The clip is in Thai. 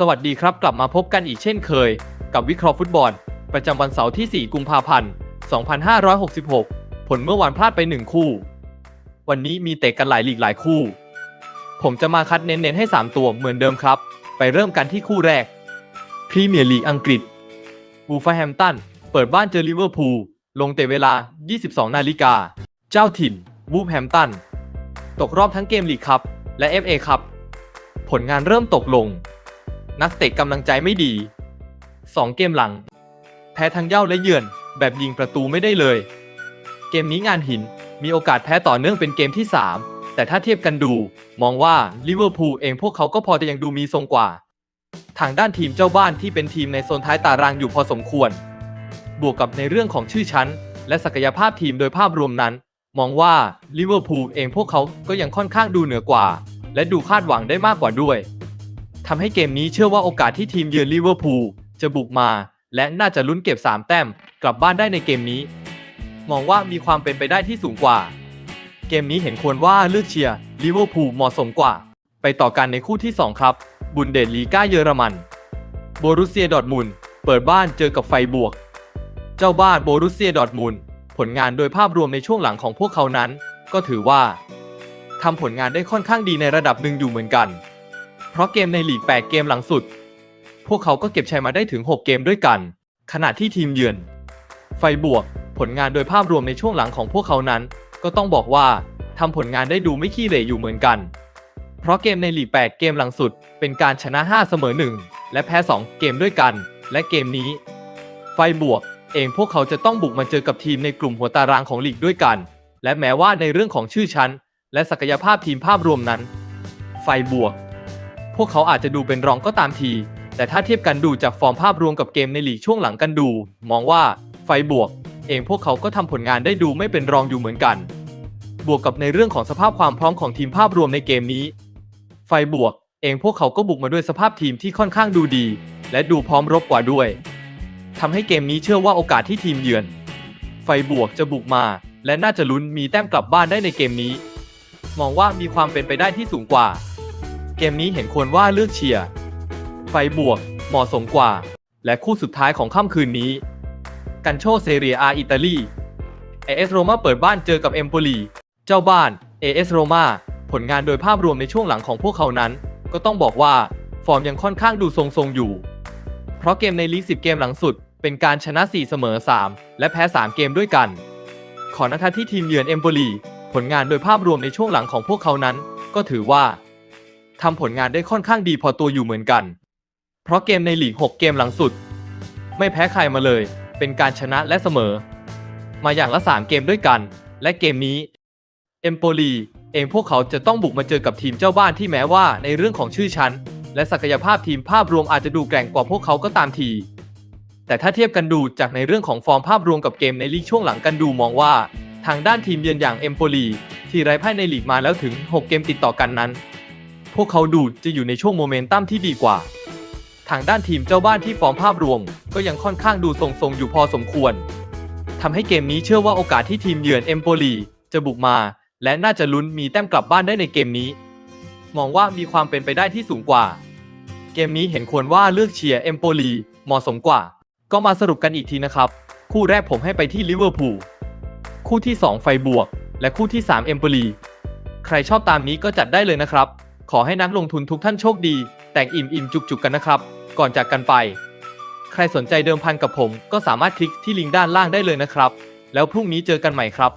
สวัสดีครับ กลับมาพบกันอีกเช่นเคย กับวิเคราะห์ฟุตบอล ประจำวันเสาร์ที่ 4 กุมภาพันธ์ 2566 ผลเมื่อวานพลาดไป 1 คู่ วันนี้มีเตะกันหลายลีกหลายคู่ ผมจะมาคัดเน้นๆให้ 3 ตัวเหมือนเดิมครับ ไปเริ่มกันที่คู่แรกพรีเมียร์ลีกอังกฤษวูฟแฮมตันเปิดบ้านเจอลิเวอร์พูลลงเตะเวลา 22 นาฬิกา เจ้าถิ่นวูฟแฮมตันตกรอบทั้งเกมลีกครับและ FA ครับผลงานเริ่มตกลง นักเตะกำลังใจไม่ดี 2 เกมหลัง แพ้ทั้งเย่าและเยือน แบบยิงประตูไม่ได้เลย เกมนี้งานหินมีโอกาสแพ้ต่อเนื่องเป็นเกมที่ 3 แต่ถ้าเทียบกันดู มองว่าลิเวอร์พูลเองพวกเขาก็พอจะยังดูมีทรงกว่า ทางด้านทีมเจ้าบ้านที่เป็นทีมในโซนท้ายตารางอยู่พอสมควร บวกกับในเรื่องของชื่อชั้น และศักยภาพทีมโดยภาพรวมนั้น มองว่าลิเวอร์พูลเองพวกเขาก็ยังค่อนข้างดูเหนือกว่า และดูคาดหวังได้มากกว่าด้วย ทำให้เกมนี้เชื่อว่าโอกาสที่ทีมเยือนลิเวอร์พูลจะบุกมา และน่าจะลุ้นเก็บ 3 แต้มกลับบ้านได้ในเกมนี้ มองว่ามีความเป็นไปได้ที่สูงกว่า เกมนี้เห็นควรว่าเลือกเชียร์ลิเวอร์พูลเหมาะสมกว่า ไปต่อกันในคู่ที่ 2 ครับ บุนเดสลีกาเยอรมันโบรุเซียดอร์ทมุนเปิดบ้านเจอกับไฟบวก เจ้าบ้านโบรุเซียดอร์ทมุนผลงานโดยภาพรวมในช่วงหลังของพวกเขานั้น ก็ถือว่าทำผลงานได้ค่อนข้างดีในระดับหนึ่งอยู่เหมือนกัน เพราะเกมในลีก 8 เกมหลังสุด พวกเขาก็เก็บชัยมาได้ถึง 6 เกมด้วยกัน ขณะที่ทีมเยือน ไฟบวก ผลงานโดยภาพรวมในช่วงหลังของพวกเขานั้น ก็ต้องบอกว่าทำผลงานได้ดูไม่ขี้เหร่อยู่เหมือนกัน เพราะเกมในลีก 8 เกมหลังสุด เป็นการชนะ 5 เสมอ 1 และแพ้ 2 เกมด้วยกัน และเกมนี้ ไฟบวก เองพวกเขาจะต้องบุกมาเจอกับทีมในกลุ่มหัวตารางของลีกด้วยกัน และแม้ว่าในเรื่องของชื่อชั้น และศักยภาพทีมภาพรวมนั้น ไฟบวก พวกเขาอาจจะดูเป็นรองก็ตามที แต่ถ้าเทียบกันดูจากฟอร์มภาพรวมกับเกมในลีกช่วงหลังกันดู มองว่าไฟบวก เองพวกเขาก็ทำผลงานได้ดูไม่เป็นรองอยู่เหมือนกัน บวกกับในเรื่องของสภาพความพร้อมของทีมภาพรวมในเกมนี้ ไฟบวก เองพวกเขาก็บุกมาด้วยสภาพทีมที่ค่อนข้างดูดี และดูพร้อมรบกว่าด้วยทำให้เกมนี้เชื่อว่าโอกาสที่ทีมเยือน ไฟบวกจะบุกมา และน่าจะลุ้นมีแต้มกลับบ้านได้ในเกมนี้ มองว่ามีความเป็นไปได้ที่สูงกว่า เกมนี้เห็นควรว่าเลือกเชียร์ ไฟบวก เหมาะสมกว่า และคู่สุดท้ายของค่ำคืนนี้ กันโชเซเรียอาอิตาลีเอเอสโรมาเปิดบ้านเจอกับเอมโปลี เจ้าบ้านเอเอสโรมาผลงานโดยภาพรวมในช่วงหลังของพวกเขานั้น ก็ต้องบอกว่า ฟอร์มยังค่อนข้างดูทรงๆอยู่ เพราะเกมในลีก10 เกมหลังสุด เป็นการชนะ 4 เสมอ 3 และแพ้ 3 เกมด้วยกัน ขอนะคะที่ทีมเยือนเอมโปลีผลงานโดยภาพรวมในช่วงหลังของพวกเขานั้น ก็ถือว่า ทำผลงานได้ค่อนข้างดีพอตัวอยู่เหมือนกัน เพราะเกมในลีก 6 เกมหลังสุด ไม่แพ้ใครมาเลย เป็นการชนะและเสมอ มาอย่างละ 3 เกมด้วยกัน และเกมนี้เอมโปลีเองพวกเขาจะต้องบุกมาเจอกับทีมเจ้าบ้านที่แม้ว่าในเรื่องของชื่อชั้น และศักยภาพทีมภาพรวมอาจจะดูแกร่งกว่าพวกเขาก็ตามที แต่ถ้าเทียบกันดูจากในเรื่องของฟอร์มภาพรวมกับเกมในลีกช่วงหลังกันดูมองว่า ทางด้านทีมเยือนอย่างเอมโปลีที่ไร้พ่ายในลีกมาแล้วถึง 6 เกมติดต่อกันนั้น พวกเขาดูจะอยู่ในช่วงโมเมนตัมที่ดีกว่า ทางด้านทีมเจ้าบ้านที่ฟอร์มภาพรวม ก็ยังค่อนข้างดูทรงๆอยู่พอสมควรทำให้เกมนี้เชื่อว่าโอกาสที่ทีมเยือนเอมโปลีจะบุกมา และน่าจะลุ้นมีแต้มกลับบ้านได้ในเกมนี้ มองว่ามีความเป็นไปได้ที่สูงกว่า เกมนี้เห็นควรว่าเลือกเชียร์เอมโปลีเหมาะสมกว่า ก็มาสรุปกันอีกทีนะครับ คู่แรกผมให้ไปที่ลิเวอร์พูลคู่ที่ 2 ไฟบวก และคู่ที่ 3 เอมโปลีใครชอบตามนี้ก็จัดได้เลยนะครับ ขอให้นักลงทุนทุกท่านโชคดี แต่งอิ่มอิ่มจุกจุกกันนะครับ ก่อนจากกันไป ใครสนใจเดิมพันกับผม ก็สามารถคลิกที่ลิงก์ด้านล่างได้เลยนะครับ แล้วพรุ่งนี้เจอกันใหม่ครับ